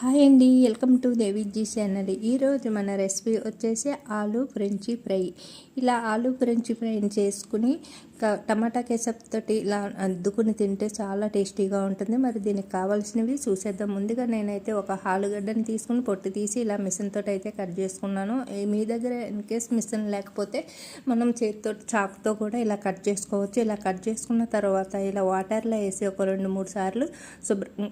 Hi అండి welcome to Deviji channel. ఈరోజు మన రెసిపీ వచ్చేసి ఆలు ఫ్రెంచి ఫ్రై. ఇలా ఆలు ఫ్రెంచి ఫ్రై చేసుకుని టమాటా కేసప్ తోటి ఇలా అద్దుకుని తింటే చాలా టేస్టీగా ఉంటుంది. మరి దీనికి కావాల్సినవి చూసేద్దాం. ముందుగా నేనైతే ఒక ఆలుగడ్డని తీసుకుని పొట్టు తీసి ఇలా మిషన్ తోటి అయితే కట్ చేసుకున్నాను. మీ దగ్గర ఇన్ కేస్ మిషన్ లేకపోతే మనం చేతితో చాకుతో కూడా ఇలా కట్ చేసుకోవచ్చు. ఇలా కట్ చేసుకున్న తర్వాత ఇలా వాటర్లో వేసి ఒక రెండు మూడు సార్లు శుభ్ర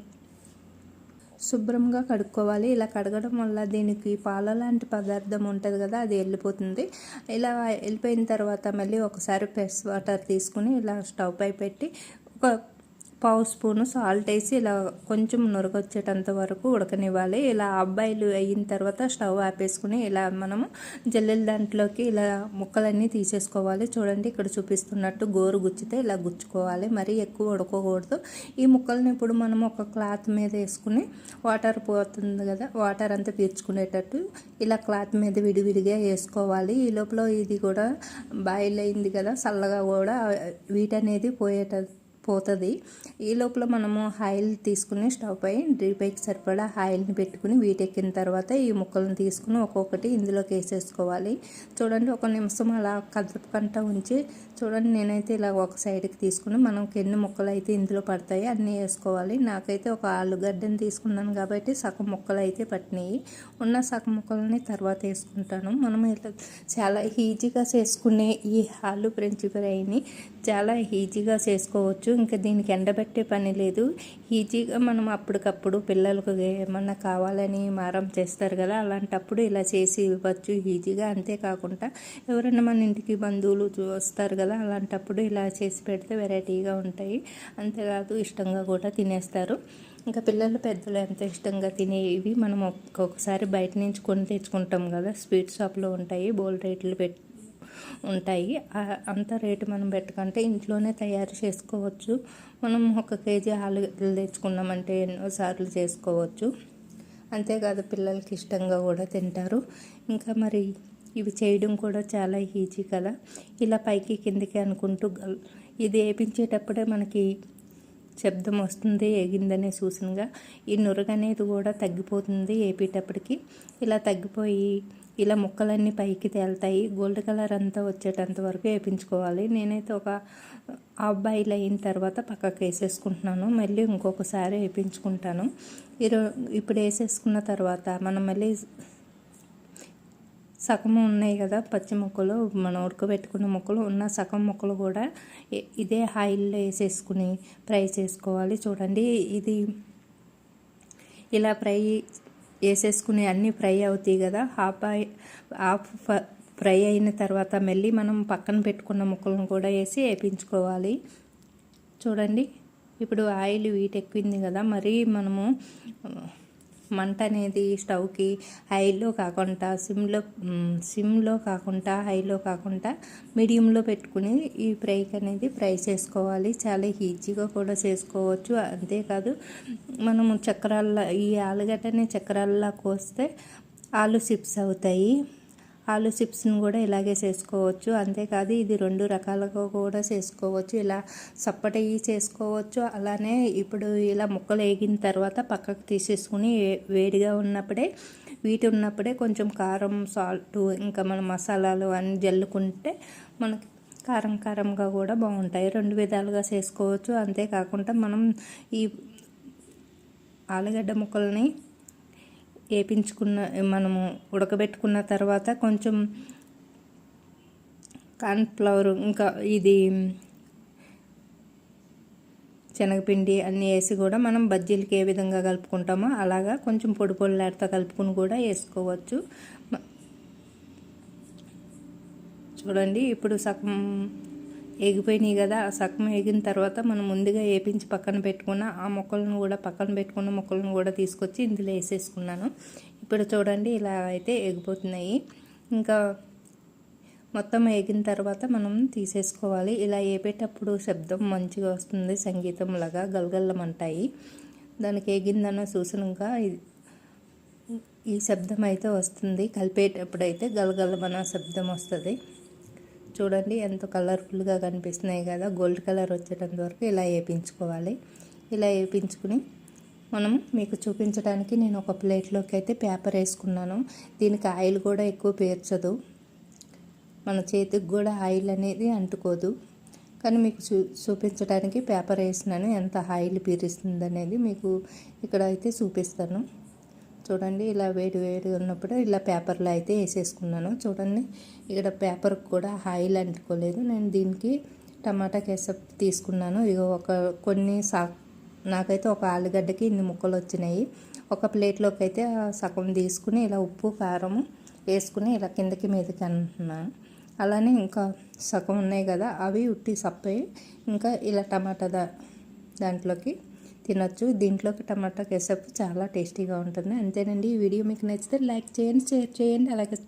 శుభ్రంగా కడుక్కోవాలి. ఇలా కడగడం వల్ల దీనికి పాల లాంటి పదార్థం ఉంటుంది కదా అది వెళ్ళిపోతుంది. ఇలా వెళ్ళిపోయిన తర్వాత మళ్ళీ ఒకసారి ఫ్రెష్ వాటర్ తీసుకుని ఇలా స్టవ్ పై పెట్టి ఒక పావు స్పూను సాల్ట్ వేసి ఇలా కొంచెం నురగొచ్చేటంత వరకు ఉడకనివ్వాలి. ఇలా అబ్బాయిలు అయిన తర్వాత స్టవ్ ఆపేసుకుని ఇలా మనము జల్లెల దాంట్లోకి ఇలా ముక్కలన్నీ తీసేసుకోవాలి. చూడండి ఇక్కడ చూపిస్తున్నట్టు గోరు గుచ్చితే ఇలా గుచ్చుకోవాలి. మరీ ఎక్కువ ఉడకకూడదు. ఈ ముక్కల్ని ఇప్పుడు మనం ఒక క్లాత్ మీద వేసుకుని వాటర్ పోతుంది కదా వాటర్ అంతా పీల్చుకునేటట్టు ఇలా క్లాత్ మీద విడివిడిగా వేసుకోవాలి. ఈ లోపల ఇది కూడా బాయిల్ అయింది కదా చల్లగా కూడా వీటనేది పోయేట పోతుంది. ఈ లోపల మనము ఆయిల్ తీసుకుని స్టవ్ పై పైకి సరిపడా ఆయిల్ని పెట్టుకుని వీటెక్కిన తర్వాత ఈ ముక్కలను తీసుకుని ఒక్కొక్కటి ఇందులోకి వేసేసుకోవాలి. చూడండి ఒక నిమిషం అలా కదపకంట ఉంచి చూడండి నేనైతే ఇలా ఒక సైడ్కి తీసుకుని మనకి ఎన్ని ముక్కలు అయితే ఇందులో పడతాయి అన్నీ వేసుకోవాలి. నాకైతే ఒక ఆలుగడ్డని తీసుకున్నాను కాబట్టి సగం ముక్కలు అయితే పట్టినాయి. ఉన్న సగం ముక్కలని తర్వాత వేసుకుంటాను. మనం ఇలా చాలా ఈజీగా చేసుకునే ఈ ఆలు ఫ్రెంచ్ ఫ్రైని చాలా ఈజీగా చేసుకోవచ్చు. ఇంకా దీనికి ఎండబెట్టే పని లేదు. ఈజీగా మనం అప్పటికప్పుడు పిల్లలకు ఏమన్నా కావాలని మారం చేస్తారు కదా అలాంటప్పుడు ఇలా చేసి ఇవ్వచ్చు. ఈజీగా అంతేకాకుండా ఎవరైనా మన ఇంటికి బంధువులు వస్తారు కదా అలాంటప్పుడు ఇలా చేసి పెడితే వెరైటీగా ఉంటాయి. అంతేకాదు ఇష్టంగా కూడా తినేస్తారు. ఇంకా పిల్లలు పెద్దలు ఎంత ఇష్టంగా తినేవి మనం ఒక్కొక్కసారి బయట నుంచి కొని తెచ్చుకుంటాం కదా స్వీట్ షాప్లో ఉంటాయి. బోల్ రేట్లు పెట్టి ఉంటాయి. అంత రేటు మనం పెట్టకంటే ఇంట్లోనే తయారు చేసుకోవచ్చు. మనం ఒక కేజీ ఆలుగడ్డలు తెచ్చుకున్నామంటే ఎన్నోసార్లు చేసుకోవచ్చు. అంతేకాదు పిల్లలకి ఇష్టంగా కూడా తింటారు. ఇంకా మరి ఇవి చేయడం కూడా చాలా ఈజీ కదా. ఇలా పైకి కిందికి అనుకుంటూ ఇది వేపించేటప్పుడే మనకి శబ్దం వస్తుంది ఎగిందనే సూచనగా. ఈ నురగ అనేది కూడా తగ్గిపోతుంది వేపేటప్పటికి. ఇలా తగ్గిపోయి ఇలా ముక్కలన్నీ పైకి తేలుతాయి. గోల్డ్ కలర్ అంతా వచ్చేటంత వరకు వేపించుకోవాలి. నేనైతే ఒక అబ్బాయిలు అయిన తర్వాత పక్కకు వేసేసుకుంటున్నాను. మళ్ళీ ఇంకొకసారి వేపించుకుంటాను. ఈరో ఇప్పుడు వేసేసుకున్న తర్వాత మనం మళ్ళీ సగం ఉన్నాయి కదా పచ్చి మొక్కలు మనం ఉడకబెట్టుకున్న ముక్కలు ఉన్న సగం మొక్కలు కూడా ఇదే ఆయిల్లో వేసేసుకుని ఫ్రై చేసుకోవాలి. చూడండి ఇది ఇలా ఫ్రై వేసేసుకుని అన్నీ ఫ్రై అవుతాయి కదా. హాఫ్ హాఫ్ ఫ్రై అయిన తర్వాత మళ్ళీ మనం పక్కన పెట్టుకున్న ముక్కలను కూడా వేసి వేపించుకోవాలి. చూడండి. ఇప్పుడు ఆయిల్ వీట్ కదా. మరి మనము మంట అనేది స్టవ్కి హైలో కాకుండా సిమ్లో సిమ్లో కాకుండా హైలో కాకుండా మీడియంలో పెట్టుకుని ఈ ఫ్రైకి అనేది ఫ్రై చేసుకోవాలి. చాలా ఈజీగా కూడా చేసుకోవచ్చు. అంతేకాదు మనము చక్రాల ఈ ఆలుగడ్డని చక్రాల్లా కోస్తే ఆలు చిప్స్ అవుతాయి. ఆలు చిప్స్ని కూడా ఇలాగే చేసుకోవచ్చు. అంతేకాదు ఇది రెండు రకాలుగా కూడా చేసుకోవచ్చు. ఇలా సప్పటయి చేసుకోవచ్చు. అలానే ఇప్పుడు ఇలా ముక్కలు వేగిన తర్వాత పక్కకు తీసేసుకుని వే- వేడిగా ఉన్నప్పుడే వీటి ఉన్నప్పుడే కొంచెం కారం సాల్ట్ ఇంకా మన మసాలాలు అన్నీ జల్లుకుంటే మనకి కారం కారంగా కూడా బాగుంటాయి. రెండు విధాలుగా చేసుకోవచ్చు. అంతేకాకుండా మనం ఈ ఆలుగడ్డ ముక్కల్ని వేపించుకున్న మనము ఉడకబెట్టుకున్న తర్వాత కొంచెం కార్న్ఫ్లవర్ ఇంకా ఇది శనగపిండి అన్నీ వేసి కూడా మనం బజ్జీలకి ఏ విధంగా కలుపుకుంటామో అలాగా కొంచెం పొడి పొడిలాడుతూ కలుపుకుని కూడా వేసుకోవచ్చు. చూడండి ఇప్పుడు సగం ఎగిపోయినాయి కదా ఆ సగం ఎగిన తర్వాత మనం ముందుగా వేపించి పక్కన పెట్టుకున్న ఆ మొక్కలను కూడా పక్కన పెట్టుకున్న మొక్కలను కూడా తీసుకొచ్చి ఇందులో వేసేసుకున్నాను. ఇప్పుడు చూడండి ఇలా అయితే ఎగిపోతున్నాయి ఇంకా మొత్తం ఎగిన తర్వాత మనం తీసేసుకోవాలి. ఇలా వేపేటప్పుడు శబ్దం మంచిగా వస్తుంది సంగీతం లాగా గలగల్లమంటాయి దానికి ఎగిందన్న సూచనగా ఈ శబ్దం అయితే వస్తుంది. కలిపేటప్పుడు అయితే గలగలమన శబ్దం వస్తుంది. చూడండి ఎంత కలర్ఫుల్గా కనిపిస్తున్నాయి కదా. గోల్డ్ కలర్ వచ్చేటంత వరకు ఇలా వేయించుకోవాలి ఇలా వేయించుకుని మనం మీకు చూపించడానికి నేను ఒక ప్లేట్లోకి అయితే పేపర్ వేసుకున్నాను. దీనికి ఆయిల్ కూడా ఎక్కువ పేర్చదు. మన చేతికి కూడా ఆయిల్ అనేది అంటుకోదు. కానీ మీకు చూ చూపించడానికి పేపర్ వేసినాను. ఎంత ఆయిల్ పీరిస్తుంది అనేది మీకు ఇక్కడ అయితే చూపిస్తాను. చూడండి ఇలా వేడి వేడి ఉన్నప్పుడు ఇలా పేపర్లో అయితే వేసేసుకున్నాను. చూడండి ఇక్కడ పేపర్ కూడా ఆయిల్ అంటుకోలేదు నేను దీనికి టమాటా కేసప్ తీసుకున్నాను. ఇక ఒక కొన్ని సా నాకైతే ఒక ఆలుగడ్డకి ఇన్ని ముక్కలు వచ్చినాయి. ఒక ప్లేట్లోకి అయితే సగం తీసుకుని ఇలా ఉప్పు కారం వేసుకుని ఇలా కిందకి మీదకి అంటున్నాను అలానే ఇంకా సగం ఉన్నాయి కదా అవి ఉట్టి సప్పయి ఇంకా ఇలా టమాటా దా దాంట్లోకి తినొచ్చు. దీంట్లోకి టమాటా కేసప్ చాలా టేస్టీగా ఉంటుంది. అంతేనండి. ఈ వీడియో మీకు నచ్చితే లైక్ చేయండి షేర్ చేయండి అలాగే